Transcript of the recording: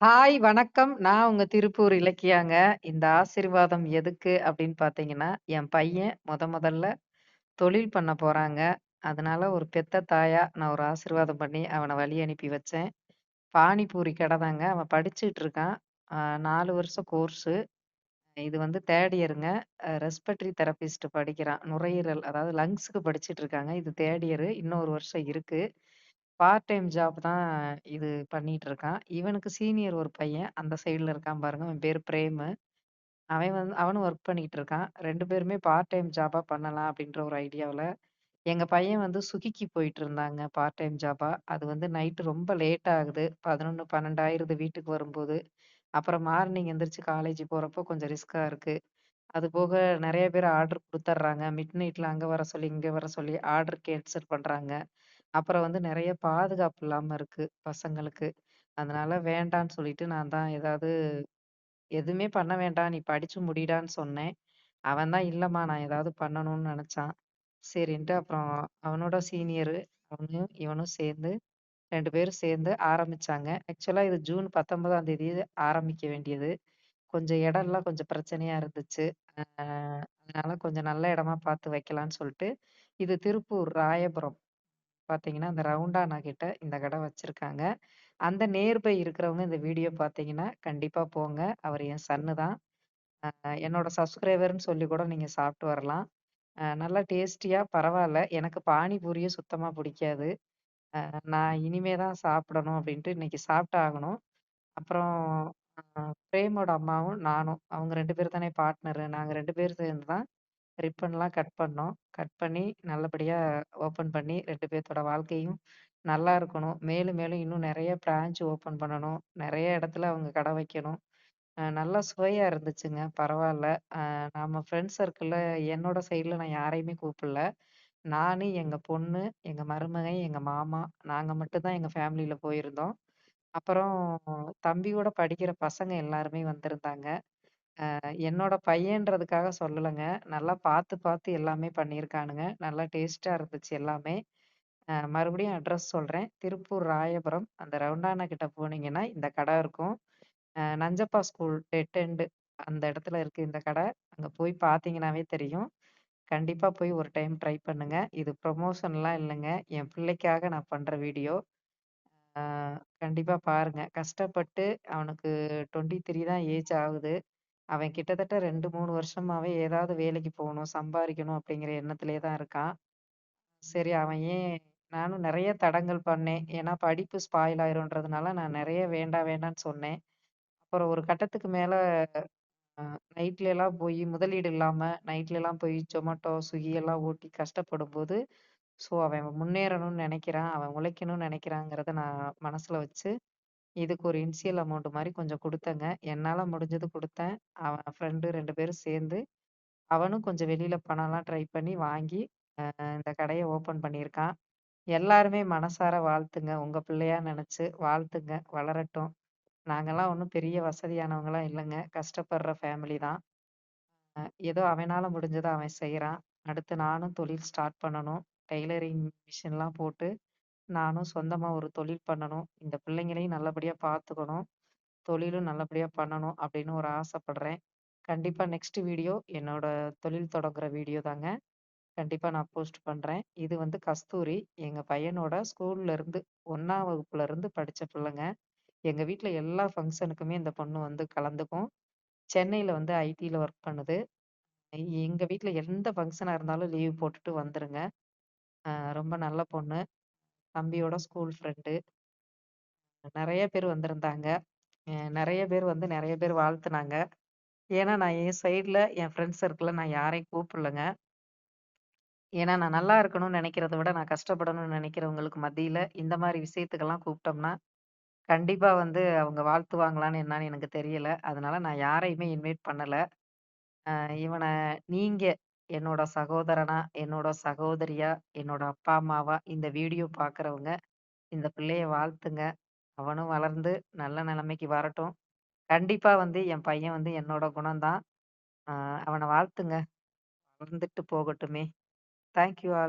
Hi வணக்கம். நான் உங்க திருப்பூர் இலக்கியாங்க. இந்த ஆசீர்வாதம் எதுக்கு அப்படின்னு பார்த்தீங்கன்னா, என் பையன் மொத மொதல்ல தொழில் பண்ண போறாங்க. அதனால ஒரு பெத்த தாயா நான் ஒரு ஆசீர்வாதம் பண்ணி அவன வழி அனுப்பி வச்சேன். பானிபூரி கடை தாங்க. அவன் படிச்சுட்டு இருக்கான். அ 4 வருஷம் கோர்ஸு. இது வந்து 3 இயருங்க. அ ரெஸ்பிரேட்டரி தெரபிஸ்ட் படிக்கிறான். நுரையீரல் அதாவது லங்ஸுக்கு படிச்சுட்டு இருக்காங்க. இது 3 இயரு. இன்னும் 1 வருஷம் இருக்கு. பார்ட் டைம் ஜாப் தான் இது பண்ணிட்டு இருக்கான். இவனுக்கு சீனியர் ஒரு பையன். அந்த சைடுல இருக்கான் பாருங்க. அவன் பேரு பிரேமு. அவன் வந்து அவனும் ஒர்க் பண்ணிட்டு இருக்கான். 2 பேருமே பார்ட் டைம் ஜாபா பண்ணலாம் அப்படின்ற ஒரு ஐடியாவுல. எங்க பையன் வந்து சுகிக்கு போயிட்டு இருந்தாங்க பார்ட் டைம் ஜாபா. அது வந்து நைட்டு ரொம்ப லேட் ஆகுது. 11, 12 ஆயிருது வீட்டுக்கு வரும்போது. அப்புறம் மார்னிங் எந்திரிச்சு காலேஜ் போறப்போ கொஞ்சம் ரிஸ்கா இருக்கு. அது போக நெறைய பேர் ஆர்டர் கொடுத்துட்றாங்க மிட் நைட்டில் அங்க வர சொல்லி, இங்க வர சொல்லி ஆர்டர் கேன்சல் பண்றாங்க. அப்புறம் வந்து நெறைய பாதுகாப்பு இல்லாம இருக்கு பசங்களுக்கு. அதனால வேண்டான்னு சொல்லிட்டு நான் தான் ஏதாவது எதுவுமே பண்ண வேண்டாம். நீ படிச்சு முடிடான்னு சொன்னேன். அவன் தான் இல்லம்மா நான் ஏதாவது பண்ணணும்னு நெனச்சான். சரின்ட்டு அப்புறம் அவனோட சீனியரு அவனும், இவனும் சேர்ந்து 2 பேரும் சேர்ந்து ஆரம்பிச்சாங்க. ஆக்சுவலா இது ஜூன் 19ஆம் தேதி ஆரம்பிக்க வேண்டியது. கொஞ்சம் இடம்லாம் கொஞ்சம் பிரச்சனையா இருந்துச்சு. அ அதனால கொஞ்சம் நல்ல இடமா பார்த்து வைக்கலான்னு சொல்ட்டு, இது திருப்பூர் ராயபுரம். பார்த்தீங்கன்னா, அந்த ரவுண்டானா கிட்ட இந்த கடை வச்சிருக்காங்க. அந்த நியர்பை இருக்கிறவங்க இந்த வீடியோ பார்த்தீங்கன்னா, கண்டிப்பா போங்க. அவரு என் சன்னு தான். அ என்னோட சப்ஸ்கிரைபர்ன்னு சொல்லி கூட நீங்க சாப்பிட்டு வரலாம். அ நல்லா டேஸ்டியா பரவால்ல. எனக்கு பானிபூரியும் சுத்தமா பிடிக்காது. அ நான் இனிமே தான் சாப்பிடணும் அப்படின்ட்டு இன்னைக்கு சாப்பிட்டு ஆகணும். அப்புறம் அ பிரேமோட அம்மாவும், நானும் அவங்க 2 பேர் தானே பார்ட்னரு. நாங்க 2 பேரும் சேர்ந்து தான் ரிப்பன்லாம் கட் பண்ணோம். கட் பண்ணி நல்லபடியா ஓப்பன் பண்ணி ரெண்டு பேர்த்தோட வாழ்க்கையும் நல்லா இருக்கணும். மேலும் மேலும் இன்னும் நிறைய பிரான்ச் ஓப்பன் பண்ணணும். நிறைய இடத்துல அவங்க கடை வைக்கணும். நல்லா சுவையா இருந்துச்சுங்க. பரவாயில்ல நம்ம ஃப்ரெண்ட்ஸ் சர்க்கிள்ல என்னோட சைடில் நான் யாரையுமே கூப்பிடல. நானு, எங்க பொண்ணு, எங்க மருமகன், எங்க மாமா நாங்க மட்டும் தான் எங்க ஃபேமிலில போயிருந்தோம். அப்புறம் தம்பியோட படிக்கிற பசங்க எல்லாருமே வந்திருந்தாங்க. அ என்னோட பையன்றதுக்காக சொல்லலங்க. நல்லா பார்த்து பார்த்து எல்லாமே பண்ணியிருக்கானுங்க. நல்லா டேஸ்ட்டா இருந்துச்சு எல்லாமே. அ மறுபடியும் அட்ரஸ் சொல்றேன். திருப்பூர் ராயபுரம் அந்த ரவுண்டானா கிட்ட போனீங்கன்னா, இந்த கடை இருக்கும். அ நஞ்சப்பா ஸ்கூல் டெட் அந்த இடத்துல இருக்கு இந்த கடை. அங்க போய் பார்த்தீங்கன்னாவே தெரியும். கண்டிப்பா போய் ஒரு டைம் ட்ரை பண்ணுங்க. இது ப்ரமோஷன்லாம் இல்லங்க. என் பிள்ளைக்காக நான் பண்ற வீடியோ. கண்டிப்பாக கண்டிப்பா பாருங்க. கஷ்டப்பட்டு அவனுக்கு 23 தான் ஏஜ் ஆகுது. அவன் கிட்டத்தட்ட 2, 3 வருஷமாவே ஏதாவது வேலைக்கு போகணும் சம்பாதிக்கணும் அப்படிங்கிற எண்ணத்திலேயே தான் இருக்கான். சரி அவன் ஏன் நானும் நிறைய தடங்கல் பண்ணேன். ஏன்னா படிப்பு ஸ்பாயில் ஆயிரும்ன்றதுனால நான் நிறைய வேண்டாம் வேண்டான்னு சொன்னேன். அப்புறம் ஒரு கட்டத்துக்கு மேல நைட்லலாம் போய் முதலீடு இல்லாம நைட்லலாம் போய் ஜொமேட்டோ Swiggy எல்லாம் ஓட்டி கஷ்டப்படும்போது, ஸோ அவன் முன்னேறணும்னு நினைக்கிறான் அவன் உழைக்கணும்னு நினைக்கிறாங்கிறத நான் மனசுல வச்சு, இதுக்கு ஒரு இனிஷியல் அமௌண்ட் மாதிரி கொஞ்சம் கொடுத்தேங்க என்னால் முடிஞ்சது கொடுத்தேன் அவன் ஃப்ரெண்டு ரெண்டு பேரும் சேர்ந்து, அவனும் கொஞ்சம் வெளியில் பணம்லாம் ட்ரை பண்ணி வாங்கி, இந்த கடையை ஓப்பன் பண்ணியிருக்கான். எல்லாருமே மனசார வாழ்த்துங்க. உங்கள் பிள்ளையா நினச்சி வாழ்த்துங்க. வளரட்டும். நாங்கள்லாம் ஒன்றும் பெரிய வசதியானவங்களாம் இல்லைங்க கஷ்டப்படுற ஃபேமிலி தான். ஏதோ அவனால் முடிஞ்சதை அவன் செய்கிறான் அடுத்து நானும் தொழில் ஸ்டார்ட் பண்ணணும். டெய்லரிங் மிஷின்லாம் போட்டு, நானும் சொந்தமா ஒரு தொழில் பண்ணணும். இந்த பிள்ளைங்களையும் நல்லபடியா பார்த்துக்கணும். தொழிலும் நல்லபடியா பண்ணணும் அப்படின்னு ஒரு ஆசைப்படுறேன். கண்டிப்பா நெக்ஸ்ட் வீடியோ என்னோட தொழில் தொடங்குற வீடியோ தாங்க. கண்டிப்பா நான் போஸ்ட் பண்றேன். இது வந்து கஸ்தூரி. எங்க பையனோட ஸ்கூல்ல இருந்து ஒன்னாம் வகுப்புல இருந்து படிச்ச பிள்ளைங்க. எங்க வீட்டுல எல்லா ஃபங்க்ஷனுக்குமே இந்த பொண்ணு வந்து கலந்துக்கும். சென்னையில வந்து ஐடியில ஒர்க் பண்ணுது. எங்க வீட்டுல எந்த ஃபங்க்ஷனா இருந்தாலும் லீவ் போட்டுட்டு வந்துருங்க. ரொம்ப நல்ல பொண்ணு. தம்பியோட ஸ்கூல் ஃப்ரெண்டு. நிறைய பேர் வந்திருந்தாங்க. நிறைய பேர் வந்து நிறைய பேர் வாழ்த்துனாங்க. ஏன்னா, நான் என் சைடில் என் ஃப்ரெண்ட்ஸ் சர்க்கிளில் நான் யாரையும் கூப்பிடலங்க. ஏன்னா, நான் நல்லா இருக்கணும்னு நினைக்கிறத விட, நான் கஷ்டப்படணும்னு நினைக்கிறவங்களுக்கு மத்தியில் இந்த மாதிரி விஷயத்துக்கெல்லாம் கூப்பிட்டோம்னா, கண்டிப்பாக வந்து அவங்க வாழ்த்துவாங்களான்னு என்னான்னு எனக்கு தெரியல. அதனால நான் யாரையுமே இன்வைட் பண்ணலை இவனை நீங்கள் என்னோட சகோதரனா, என்னோட சகோதரியா, என்னோட அப்பா, அம்மாவா இந்த வீடியோ பார்க்குறவங்க, இந்த பிள்ளைய வாழ்த்துங்க. அவனும் வளர்ந்து நல்ல நிலைமைக்கு வரட்டும். கண்டிப்பாக வந்து என் பையன் வந்து என்னோட குணம்தான் அவனை வாழ்த்துங்க. வளர்ந்துட்டு போகட்டுமே! Thank you all.